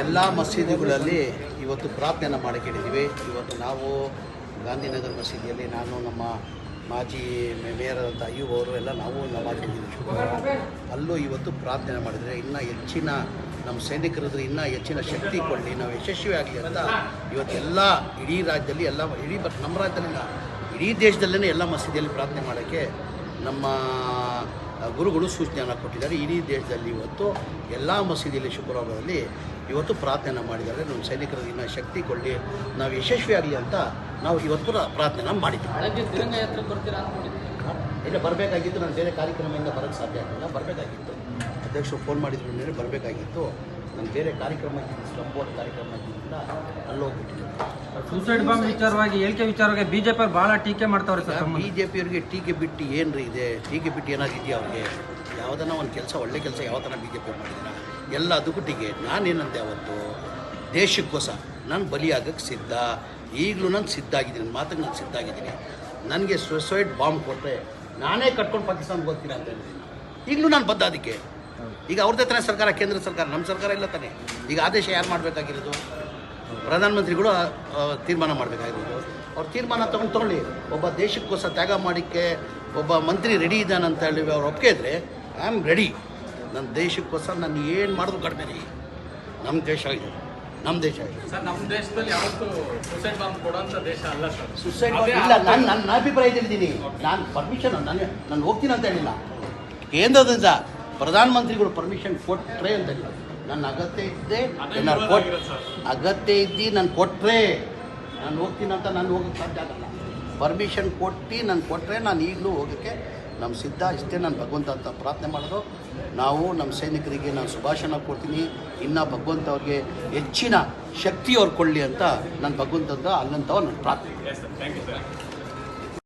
ಎಲ್ಲ ಮಸೀದಿಗಳಲ್ಲಿ ಇವತ್ತು ಪ್ರಾರ್ಥನೆಯನ್ನು ಮಾಡಿಕೊಂಡಿದ್ದೀವಿ. ಇವತ್ತು ನಾವು ಗಾಂಧಿನಗರ ಮಸೀದಿಯಲ್ಲಿ ನಾನು, ನಮ್ಮ ಮಾಜಿ ಮೇಯರ್ ಅಂತ ಎಲ್ಲ ನಾವು ಶುಭ ಶುಕ್ರವಾರ ಅಲ್ಲೂ ಇವತ್ತು ಪ್ರಾರ್ಥನೆ ಮಾಡಿದರೆ ಇನ್ನೂ ಹೆಚ್ಚಿನ ನಮ್ಮ ಸೈನಿಕರದ್ದು ಇನ್ನೂ ಹೆಚ್ಚಿನ ಶಕ್ತಿ ಕೊಡಲಿ, ನಾವು ಯಶಸ್ವಿ ಆಗಲಿ ಅಂತ ಇವತ್ತೆಲ್ಲ ಇಡೀ ರಾಜ್ಯದಲ್ಲಿ ಎಲ್ಲ ಇಡೀ ನಮ್ಮ ರಾಜ್ಯದಲ್ಲಿಲ್ಲ ಇಡೀ ದೇಶದಲ್ಲೇ ಎಲ್ಲ ಮಸೀದಿಯಲ್ಲಿ ಪ್ರಾರ್ಥನೆ ಮಾಡೋಕ್ಕೆ ನಮ್ಮ ಗುರುಗಳು ಸೂಚನೆಯನ್ನು ಕೊಟ್ಟಿದ್ದಾರೆ. ಇಡೀ ದೇಶದಲ್ಲಿ ಇವತ್ತು ಎಲ್ಲ ಮಸೀದಿಯಲ್ಲಿ ಶುಕ್ರವಾರದಲ್ಲಿ ಇವತ್ತು ಪ್ರಾರ್ಥನೆ ಮಾಡಿದ್ದಾರೆ. ನಮ್ಮ ಸೈನಿಕರಿಗೆ ಇನ್ನೂ ಶಕ್ತಿ ಕೊಡಲಿ ನಾವು ಯಶಸ್ವಿ ಆಗಲಿ ಅಂತ ನಾವು ಇವತ್ತು ಕೂಡ ಪ್ರಾರ್ಥನೆ ಮಾಡಿದ್ದೀವಿ. ಇಲ್ಲ ಬರಬೇಕಾಗಿತ್ತು. ನಾನು ಬೇರೆ ಕಾರ್ಯಕ್ರಮದಿಂದ ಬರೋಕ್ಕೆ ಸಾಧ್ಯ ಆಗಲಿಲ್ಲ. ಬರಬೇಕಾಗಿತ್ತು. ಅಧ್ಯಕ್ಷರು ಫೋನ್ ಮಾಡಿದ್ರು ಮೇಲೆ ಬರಬೇಕಾಗಿತ್ತು. ನಾನು ಬೇರೆ ಕಾರ್ಯಕ್ರಮ ಇದ್ದೀನಿ ಸ್ಲಂಬೋರ್ಡ್ ಕಾರ್ಯಕ್ರಮ ಇದ್ದಿದ್ದರಿಂದ ಅಲ್ಲಿ ಹೋಗ್ಬಿಟ್ಟಿದ್ದೆ ಸೂಸೈಡ್ ಬಾಂಬ್ ವಿಚಾರವಾಗಿ ಹೇಳಿಕೆ ವಿಚಾರವಾಗಿ ಬಿಜೆಪಿ ಅವ್ರು ಟೀಕೆ ಮಾಡ್ತಾವ್ರೆ ಸರ್ ಬಿ ಜೆ ಟೀಕೆ ಬಿಟ್ಟು ಏನ್ರಿ ಇದೆ? ಟೀಕೆ ಬಿಟ್ಟು ಏನಾಗಿದೆಯಾ ಅವ್ರಿಗೆ? ಯಾವುದನ್ನ ಒಂದು ಕೆಲಸ, ಒಳ್ಳೆ ಕೆಲಸ ಯಾವ ಥರ ಬಿ ಜೆ ಪಿ ಮಾಡಿದ್ದೀರ ಎಲ್ಲ ಅದಕ್ಕೂ ಟೀಕೆ ನಾನೇನಂತೆ ಅವತ್ತು? ದೇಶಕ್ಕೋಸ್ಕರ ನಾನು ಬಲಿಯಾಗಕ್ಕೆ ಸಿದ್ಧ. ಈಗಲೂ ನಾನು ಸಿದ್ಧ ಆಗಿದ್ದೀನಿ. ನನ್ನ ಮಾತಿಗೆ ನಾನು ಸಿದ್ಧ ಆಗಿದ್ದೀನಿ. ನನಗೆ ಸುಸೈಡ್ ಬಾಂಬ್ ಕೊಟ್ಟರೆ ನಾನೇ ಕಟ್ಕೊಂಡು ಪಾಕಿಸ್ತಾನಕ್ಕೆ ಹೋಗ್ತೀನಿ ಅಂತ ಹೇಳಿದ್ದೀನಿ ಈಗಲೂ ನಾನು ಬದ್ಧ ಅದಕ್ಕೆ. ಈಗ ಅವ್ರದ್ದೇ ತಾನೇ ಸರ್ಕಾರ, ಕೇಂದ್ರ ಸರ್ಕಾರ ನಮ್ಮ ಸರ್ಕಾರ ಇಲ್ಲ ತಾನೇ? ಈಗ ಆದೇಶ ಯಾರು ಮಾಡಬೇಕಾಗಿರೋದು? ಪ್ರಧಾನಮಂತ್ರಿಗಳು ತೀರ್ಮಾನ ಮಾಡಬೇಕಾಗಿರೋದು. ಅವ್ರು ತೀರ್ಮಾನ ತೊಗೊಂಡು ತೊಗೊಳ್ಳಿ. ಒಬ್ಬ ದೇಶಕ್ಕೋಸ್ಕರ ತ್ಯಾಗ ಮಾಡಿಕ್ಕೆ ಒಬ್ಬ ಮಂತ್ರಿ ರೆಡಿ ಇದ್ದಾನೆ ಅಂತ ಹೇಳಿ ಅವ್ರು ಒಪ್ಪಿಗೆ ಇದ್ರೆ ಐ ಆಮ್ ರೆಡಿ ನನ್ನ ದೇಶಕ್ಕೋಸ್ಕರ ನಾನು ಏನು ಮಾಡಿದ್ರು ಕಡಿಮೆ ರೀ. ನಮ್ಮ ದೇಶ ಇದೆ ನಮ್ಮ ದೇಶ ಇದೆ ಸರ್ ನಮ್ಮ ದೇಶದಲ್ಲಿ ಯಾವತ್ತೂ ಸುಸೈಡ್ ಬಾಂಬ್ ಕೊಡುವಂತ ದೇಶ ಅಲ್ಲ ಸರ್. ಸುಸೈಡ್ ಇಲ್ಲ. ನಾನು ನನ್ನ ಅಭಿಪ್ರಾಯ ತಿಳಿದೀನಿ ನಾನು ಪರ್ಮಿಷನ್ ನಾನು ನಾನು ಹೋಗ್ತೀನಿ ಅಂತ ಹೇಳಿಲ್ಲ. ಕೇಂದ್ರದಿಂದ ಪ್ರಧಾನಮಂತ್ರಿಗಳು ಪರ್ಮಿಷನ್ ಕೊಟ್ಟರೆ ಅಂತ ಹೇಳಿಲ್ಲ. ನನ್ನ ಅಗತ್ಯ ಇದ್ದೆ ನಾನು ಕೊಟ್ಟು ಅಗತ್ಯ ಇದ್ದು ನಾನು ಕೊಟ್ಟರೆ ನಾನು ಹೋಗ್ತೀನಿ ಅಂತ ನಾನು ಹೋಗಕ್ಕೆ ಸಾಧ್ಯ ಆಗಲ್ಲ. ಪರ್ಮಿಷನ್ ಕೊಟ್ಟು ನಾನು ಕೊಟ್ಟರೆ ನಾನು ಈಗಲೂ ಹೋಗೋಕ್ಕೆ ನಮ್ಮ ಸಿದ್ಧ ಇಷ್ಟೇ ನಾನು ಭಗವಂತ ಅಂತ ಪ್ರಾರ್ಥನೆ ಮಾಡೋದು. ನಾವು ನಮ್ಮ ಸೈನಿಕರಿಗೆ ನಾನು ಶುಭಾಶನ ಕೊಡ್ತೀನಿ. ಇನ್ನು ಭಗವಂತ ಅವ್ರಿಗೆ ಹೆಚ್ಚಿನ ಶಕ್ತಿ ಅವ್ರು ಕೊಡಲಿ ಅಂತ ನಾನು ಭಗವಂತಂತ ಅಲ್ಲಂತವ ನಾನು ಪ್ರಾರ್ಥನೆ.